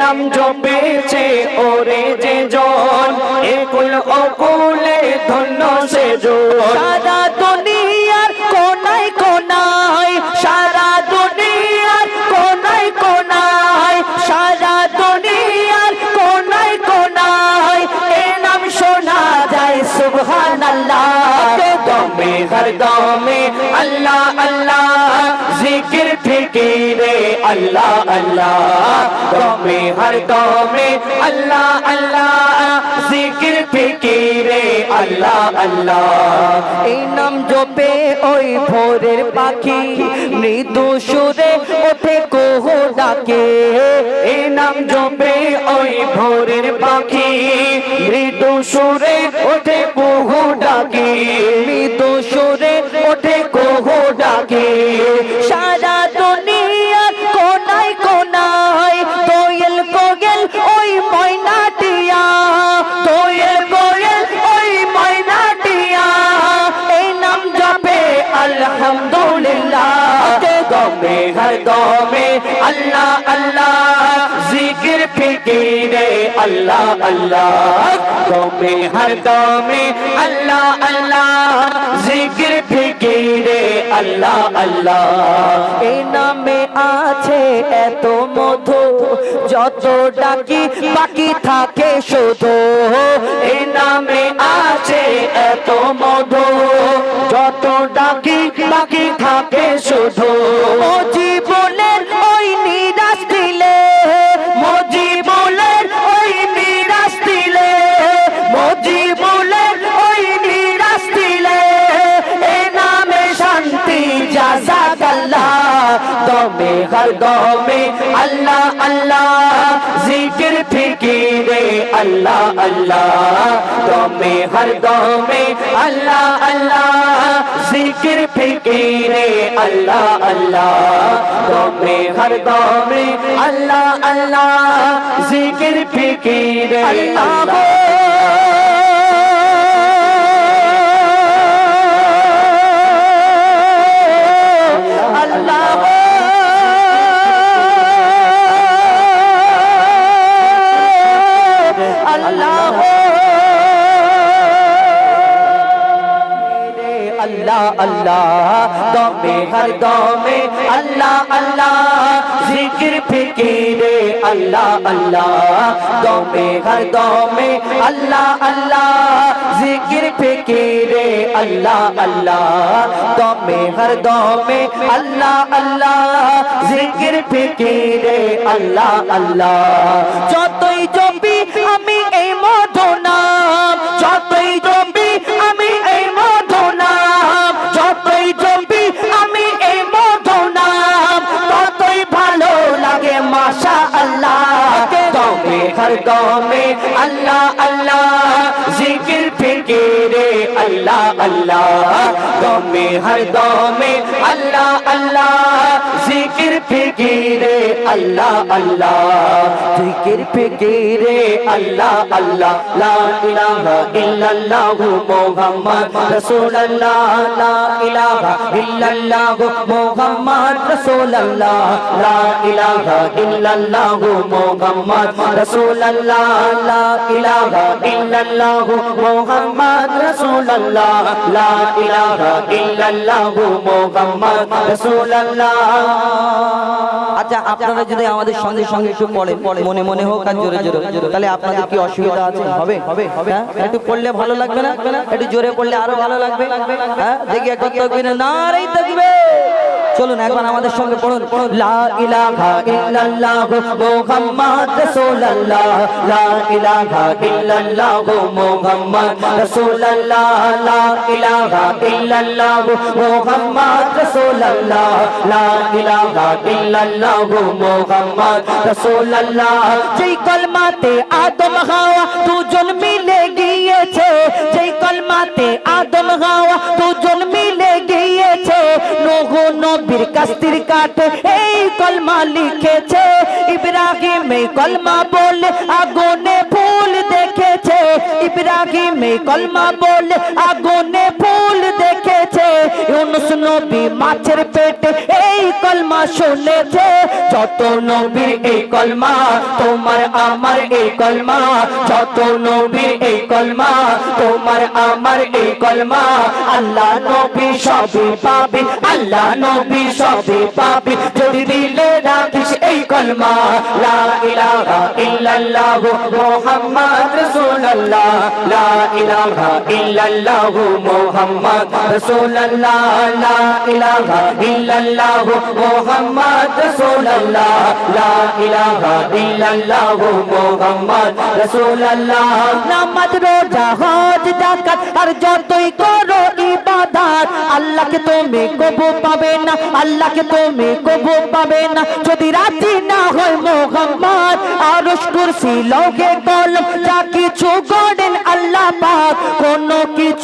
নাম জপেছে ওরে যে জন একুল অকুলে ধন্য সে জন। সারা দুনিয়ার কোনায় কোনায় সারা দুনিয়ার কোনায় কোনায় সারা দুনিয়ার কোনায় কোনায় এ নাম শোনা যায় সুবহানাল্লাহ। দমে হর দমে আল্লাহ আল্লাহ। জিকির ফিকিরে, আল্লাহ আল্লাহ। দমে, হর দমে, আল্লাহ আল্লাহ। জিকির ফিকিরে, আল্লাহ আল্লাহ। এই নাম জপে ওই ভোরের পাখি, মৃদু সুরে ওঠে কোহ ডাকে। এই নাম জপে ওই ভোরের পাখি, মৃদু সুরে ওঠে কোহ ডাকে। মৃদু ডাকে সারা দুনিয়ার কোনায় কোনায়, দোয়েল কোগেল ওই ময়নাটিয়া, দোয়েল কোগেল ওই ময়নাটিয়া। এই নাম জপে আলহামদুলিল্লাহ। দমে হর দমে আল্লাহ আল্লাহ। জিকির, ফিকিরে আল্লাহ আল্লাহ। দমে হর দমে আল্লাহ আল্লাহ। জিকির আল্লাহ আল্লাহ। এই নামে আছে এত মধু, যত ডাকি বাকি থাকে শুধু। এই নামে আছে এত মধু, যত ডাকি বাকি থাকে শুধু। দমে হর দমে আল্লাহ আল্লাহ জিকির ফিকিরে আল্লাহ আল্লাহ দমে হর দমে আল্লাহ আল্লাহ জিকির ফিকিরে আল্লাহ আল্লাহ দমে হর দমে আল্লাহ আল্লাহ জিকির ফিকিরে আল্লাহ আল্লাহ। আল্লাহ, দমে, হর দমে, আল্লাহ আল্লাহ, জিকির, ফিকিরে, আল্লাহ আল্লাহ, দমে, হর দমে, আল্লাহ আল্লাহ, জিকির, ফিকিরে, আল্লাহ আল্লাহ, দমে, হর দমে, আল্লাহ আল্লাহ, জিকির, ফিকিরে, আল্লাহ আল্লাহ। যতই জপি আমি এই মধু নাম যতই দমে হর দমে আল্লাহ আল্লাহ জিকির ফিকিরে আল্লাহ আল্লাহ দমে, হর দমে, আল্লাহ আল্লাহ। জিকির, ফিকিরে, আল্লাহ আল্লাহ। জিকির, ফিকিরে, আল্লাহ আল্লাহ। লা ইলাহা ইল্লাল্লাহ মুহাম্মদ রাসূলুল্লাহ। লা ইলাহা ইল্লাল্লাহ মুহাম্মদ রাসূলুল্লাহ। লা ইলাহা ইল্লাল্লাহ মুহাম্মদ রাসূলুল্লাহ। লা ইলাহা ইল্লাল্লাহ মুহাম্মদ রাসূলুল্লাহ। লা ইলাহা ইল্লাল্লাহ মুহাম্মদ রাসূলুল্লাহ। আচ্ছা আপনারা যদি আমাদের সঙ্গে সঙ্গে একটু পড়ে মনে মনে হোক আর জোরে জোরে তাহলে আপনাদের কি অসুবিধা আছে? হবে? হবে হ্যাঁ? একটু পড়লে ভালো লাগবে না? একটু জোরে পড়লে আরও ভালো লাগবে? হ্যাঁ? দেখি একটা না নারাই থাকবে চলুন একবার আমাদের সঙ্গে পড়ুন। লা ইলাহা ইল্লাল্লাহ মুহাম্মদ রাসূলুল্লাহ। লা ইলাহা যেই কলমাতে আদম হাওয়া দুজন মিলে গিয়েছে, যেই কলমাতে আদম হাওয়া দুজন মিলে কাস্তির কাটে এই কলমা লিখেছে ইব্রাহিম এই কলমা বলে আগুনে ফুল দেখেছে এই কলমা বলে আগুনে ফুল দেখেছে ইউনুস নবী মাছের পেটে এই কলমা শুনেছে যত নবীর এই কলমা তোমার আমার এই কলমা যত নবীর এই কলমা তোমার আমার এই কলমা আল্লাহ নবী সবই পাবি আল্লাহ নবী সবই পাবি যদি দিলে রাখিস এই কলমা লা ইলাহা ইল্লাল্লাহ মুহাম্মদ রাসূলুল্লাহ লা ইলাহা ইল্লাল্লাহ মুহাম্মদ রাসূলুল্লাহ, লা ইলাহা ইল্লাল্লাহ মুহাম্মদ রাসূলুল্লাহ, লা ইলাহা ইল্লাল্লাহ মুহাম্মদ রাসূলুল্লাহ। নামাজ, রোজা, হজ, যাকাত, আর যতই করো ইবাদত, আল্লাহকে তুমি কবু পাবে না, আল্লাহকে তুমি কবু পাবে না। যদি রাজি না হয় মোহাম্মদ লৌহে কলম, যা কিছু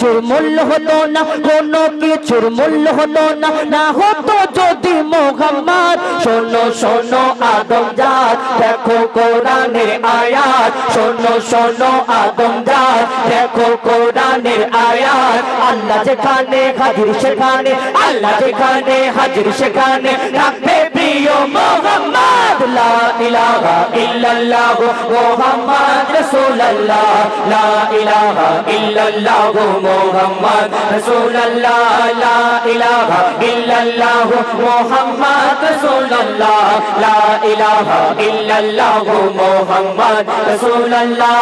কিছুর মূল্য হলো না, কোনো কিছুর মূল্য হলো না। না হতো যদি মোহাম্মদ, শোনো শোনো আদম জাত, দেখো কোরআনের আয়াত। শোনো শোনো আদম জাত, দেখো কোরআনের আয়াত। আল্লাহ যেখানে হাজির সেখানে, আল্লাহ যেখানে হাজির সেখানে রাখবে প্রিয় মোহাম্মদ, লা ইলাহা ইল্লাল্লাহ, মুহাম্মদ রাসূলুল্লাহ, লা ইলাহা ইল্লাল্লাহ, মুহাম্মদ রাসূলুল্লাহ, লা ইলাহা ইল্লাল্লাহ, মুহাম্মদ রাসূলুল্লাহ, লা ইলাহা ইল্লাল্লাহ, মুহাম্মদ রাসূলুল্লাহ।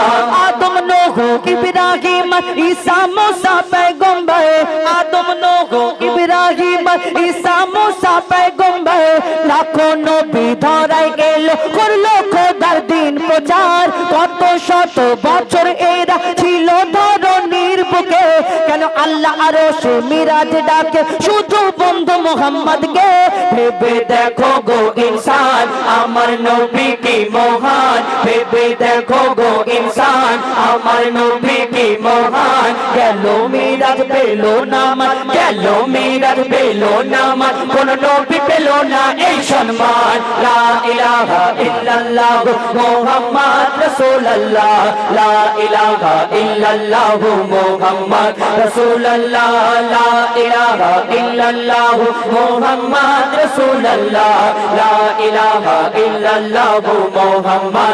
আদম, নূহ, ইব্রাহিম, ঈসা, মুসা, পয়গম্বর। আদম, নূহ, ইব্রাহিম, ঈসা মুসা পয়গম্বর লাখো নবী ধরাই গেল, করল খোদার দিন প্রচার। কত শত বছর এরা ছিল ধরনীর বুকে, কেন আল্লাহ আরও মিরাজ ডাকে? শুধু বন্ধু ভেবে দেখো গো ইনসান, আমার নবী কি মহান? ভেবে দেখো গো ইনসান, আমার নবী কি মহান? গেল মিরাজ, পেল না আমার, গেল মিরাজ, পেল না আমার, কোন নবী পেল না এই সম্মান। লা ইলাহা ইল্লাল্লাহ মুহাম্মদ রাসূলুল্লাহ, লা ইলাহা ইল্লাল্লাহ মুহাম্মদ রাসূলুল্লাহ, লা ইলাহা ইল্লাল্লাহ মুহাম্মদ রাসূলুল্লাহ, লা ইলাহা ইল্লাল্লাহ মুহাম্মদ